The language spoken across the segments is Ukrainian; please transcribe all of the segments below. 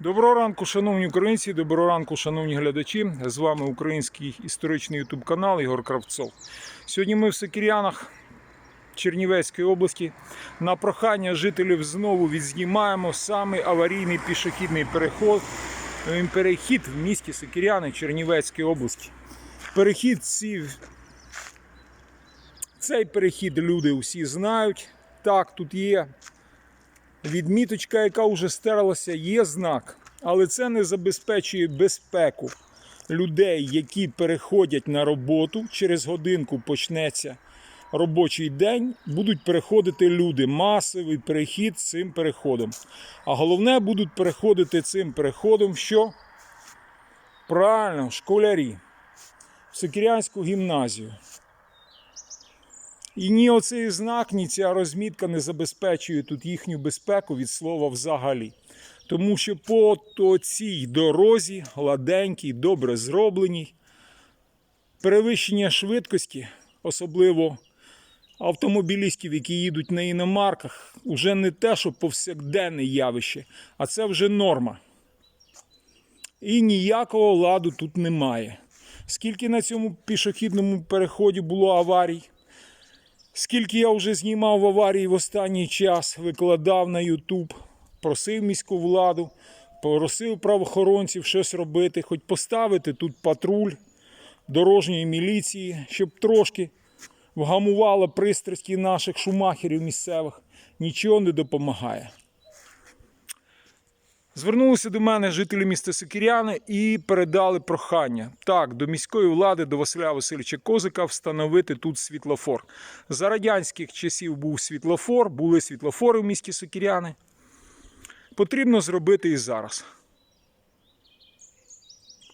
Доброго ранку, шановні українці, доброго ранку, шановні глядачі. З вами український історичний ютуб канал Ігор Кравцов. Сьогодні ми в Сокірянах Чернівецької області. На прохання жителів знову відзнімаємо самий аварійний пішохідний переход, е, перехід в місті Сокіряни Чернівецької області. Перехід ці... Цей перехід люди усі знають. Так, тут є відміточка, яка вже стерлася, є знак, але це не забезпечує безпеку людей, які переходять на роботу. Через годинку почнеться робочий день. Будуть переходити люди. Масовий перехід цим переходом. А головне, будуть переходити цим переходом, що правильно, школярі в Сокірянську гімназію. І ні оцей знак, ні ця розмітка не забезпечує тут їхню безпеку від слова взагалі. Тому що по цій дорозі, гладенькій, добре зробленій, перевищення швидкості, особливо автомобілістів, які їдуть на іномарках, вже не те, що повсякденне явище, а це вже норма. І ніякого ладу тут немає. Скільки на цьому пішохідному переході було аварій? Скільки я вже знімав в аварії в останній час, викладав на Ютуб, просив міську владу, просив правоохоронців щось робити, хоч поставити тут патруль дорожньої міліції, щоб трошки вгамувало пристрасті наших шумахерів місцевих. Нічого не допомагає. Звернулися до мене жителі міста Сокіряни і передали прохання так до міської влади, до Василя Васильовича Козика встановити тут світлофор. За радянських часів був світлофор, були світлофори в місті Сокіряни. Потрібно зробити і зараз.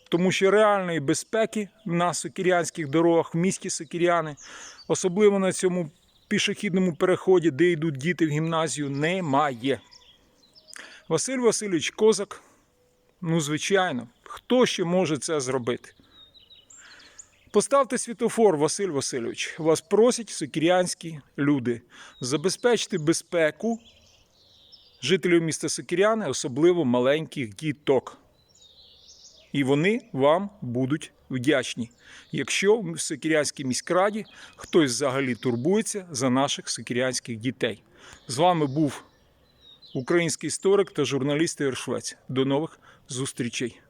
Тому що реальної безпеки на сокірянських дорогах в місті Сокіряни, особливо на цьому пішохідному переході, де йдуть діти в гімназію, немає. Василь Васильович Козак, ну, звичайно, хто ще може це зробити? Поставте світофор, Василь Васильович. Вас просять сокірянські люди. Забезпечте безпеку жителів міста Сокіряни, особливо маленьких діток. І вони вам будуть вдячні, якщо в Сокірянській міськраді хтось взагалі турбується за наших сокірянських дітей. З вами був український історик та журналіст Ігор. До нових зустрічей.